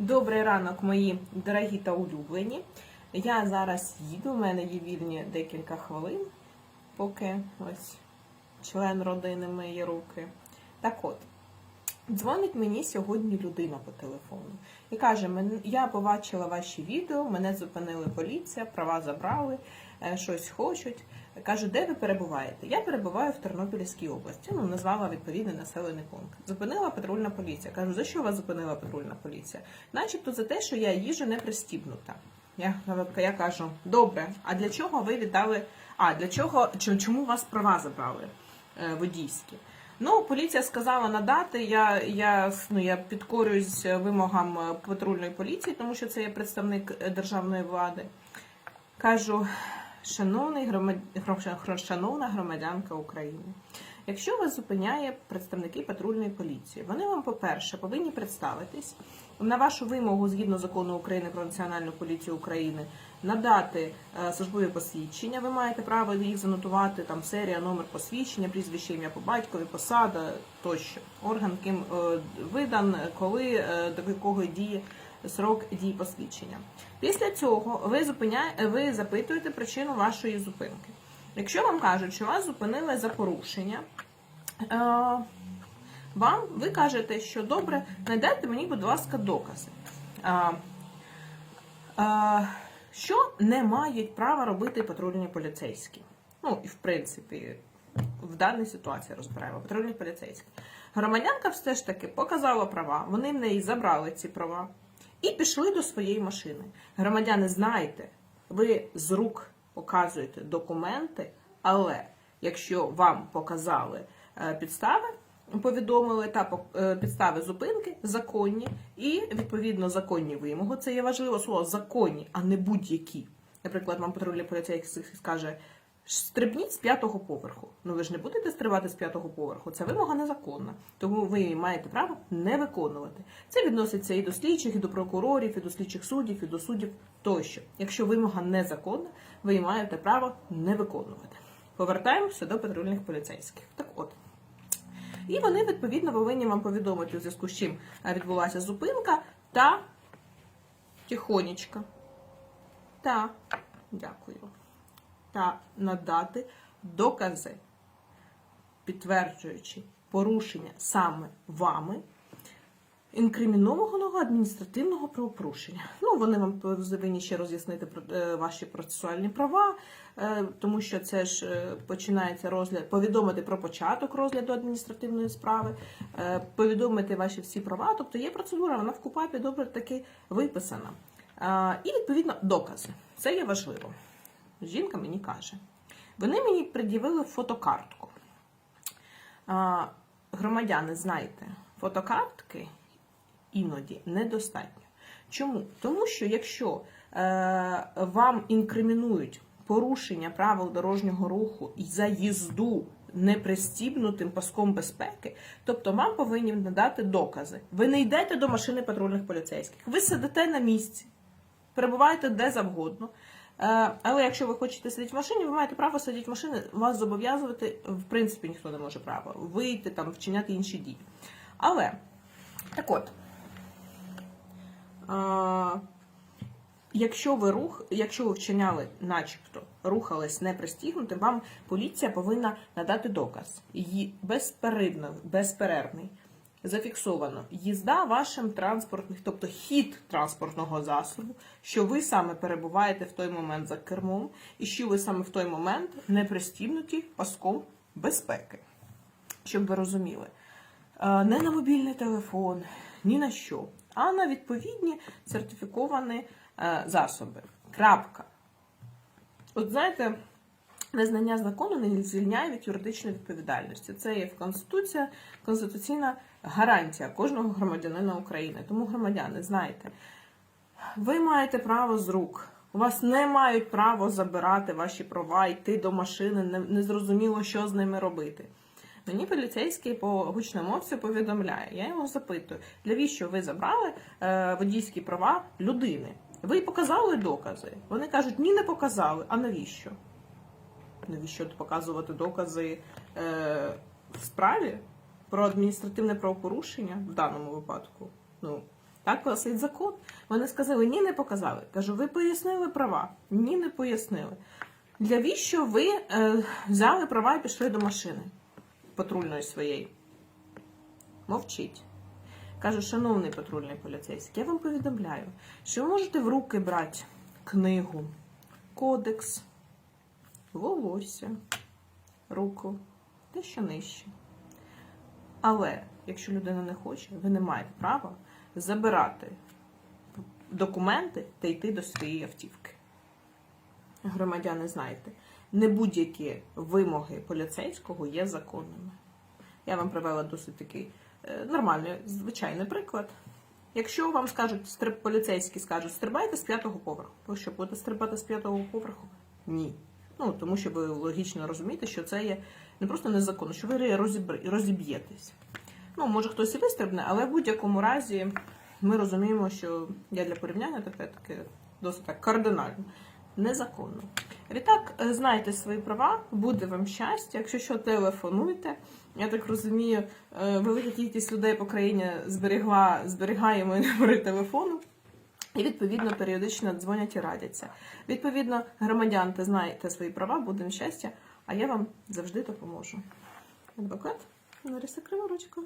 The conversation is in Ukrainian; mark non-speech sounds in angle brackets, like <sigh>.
Добрий ранок, мої дорогі та улюблені. Я зараз їду, у мене є вільні декілька хвилин, поки ось член родини миє руки. Так от, дзвонить мені сьогодні людина по телефону і каже: я побачила ваші відео, мене зупинили поліція, права забрали, е, щось хочуть. Кажу, де ви перебуваєте? Я перебуваю в Тернопільській області. Ну, назвала відповідний населений пункт. Зупинила патрульна поліція. Кажу, за що вас зупинила патрульна поліція? Начебто за те, що я їжу не пристібнута. Я, я кажу, добре, а для чого ви віддали? А для чого чому, чому вас права забрали е, водійські? Ну, поліція сказала надати. Я, я, ну, я підкорююсь вимогам е, патрульної поліції, тому що це є представник е, державної влади. Кажу, шановний громад... гро- шановна громадянка України, якщо вас зупиняє представники патрульної поліції, вони вам, по-перше, повинні представитись на вашу вимогу згідно закону України про національну поліцію України надати е, службові посвідчення. Ви маєте право їх занотувати там серія, номер посвідчення, прізвище, ім'я по батькові, посада тощо. Орган ким е, видан, коли е, до якого діє срок дії посвідчення. Після цього ви зупиняє, ви запитуєте причину вашої зупинки. Якщо вам кажуть, що вас зупинили за порушення, е, вам ви кажете, що добре, надайте мені, будь ласка, докази. А, а, що не мають права робити патрульні поліцейські? Ну, і в принципі, в даній ситуації розбираємо патрульні поліцейські. Громадянка все ж таки показала права, вони в неї забрали ці права і пішли до своєї машини. Громадяни, знайте, ви з рук показуєте документи, але якщо вам показали е, підстави, повідомили та е, підстави зупинки законні і відповідно законні вимоги. Це є важливо слово законні, а не будь-які. Наприклад, вам патрульний поліцейський скаже. Стрибніть з п'ятого поверху. Ну ви ж не будете стрибати з п'ятого поверху. Це вимога незаконна. Тому ви маєте право не виконувати. Це відноситься і до слідчих, і до прокурорів, і до слідчих суддів, і до суддів тощо. Якщо вимога незаконна, ви маєте право не виконувати. Повертаємося до патрульних поліцейських. Так от. І вони відповідно повинні вам повідомити, у зв'язку з чим е, відбулася зупинка та тихонечко. Та дякую. Та надати докази, підтверджуючи порушення саме вами інкримінованого адміністративного правопорушення. Ну, вони вам повинні ще роз'яснити е, ваші процесуальні права, е, тому що це ж е, починається розгляд, повідомити про початок розгляду адміністративної справи, повідомити ваші всі права. Тобто є процедура, вона в КУПАПі добре таки виписана. І відповідно докази. Це є важливо. Жінка мені каже: вони мені пред'явили фотокартку. Громадяни, знайте, фотокартки іноді недостатньо. Чому? Тому що якщо е, вам інкримінують порушення правил дорожнього руху і за їзду непристібнутим паском безпеки, тобто вам повинні надати докази. Ви не йдете до машини патрульних поліцейських, ви сидите на місці, перебуваєте де завгодно. Е, Але якщо ви хочете сидіти в машині, ви маєте право сидіти в машині, вас зобов'язувати, в принципі, ніхто не може право вийти, там, вчиняти інші дії. Але, так от, а, якщо ви рух, якщо ви вчиняли, начебто, рухались непристігнутим, вам поліція повинна надати доказ. Її безперервно, безперервний. Зафіксовано їзда вашим транспортним, тобто хід транспортного засобу, що ви саме перебуваєте в той момент за кермом, і що ви саме в той момент не пристібнуті паском безпеки. Щоб ви розуміли, Е, не на мобільний телефон, ні на що, а на відповідні сертифіковані е, засоби. Крапка. От знаєте, незнання закону не звільняє від юридичної відповідальності. Це є Конституція, конституційна гарантія кожного громадянина України. Тому, громадяни, знайте, ви маєте право з рук. У вас не мають право забирати ваші права, йти до машини, не- незрозуміло, що з ними робити. Мені поліцейський по гучномовцю повідомляє. Я його запитую, навіщо ви забрали е, водійські права людини? Ви показали докази? Вони кажуть, ні, не показали. А навіщо? Навіщо показувати докази е, в справі про адміністративне правопорушення в даному випадку? Ну, Так гласить закон. Вони сказали, ні, не показали. Кажу, ви пояснили права? Ні, не пояснили. Для віщо ви е, взяли права і пішли до машини патрульної своєї? Мовчіть. Кажу, шановний патрульний поліцейський, я вам повідомляю, що ви можете в руки брати книгу, кодекс, волосся, руку, те, що нижче. Але якщо людина не хоче, ви не маєте права забирати документи та йти до своєї автівки. Громадяни, знаєте, не будь-які вимоги поліцейського є законними. Я вам привела досить такий е, нормальний, звичайний приклад. Якщо вам скажуть, поліцейські скажуть, стрибайте з п'ятого поверху, ви що будете стрибати з п'ятого поверху? Ні. Ну, тому що ви логічно розумієте, що це є не просто незаконно, що ви розіб'єтесь. Ну, може хтось і вистрибне, але в будь-якому разі ми розуміємо, що я для порівняння таке таке досить так кардинально, незаконно. Відтак, е, знайте свої права, буде вам щастя. Якщо що, телефонуйте. Я так розумію, е, велика кількість людей по країні зберегла, зберігає мої номери <laughs> телефону. І відповідно періодично дзвонять і радяться. Відповідно, громадянки знаєте свої права, будемо щастя, а я вам завжди допоможу. Адвокат Лариса Криворучко.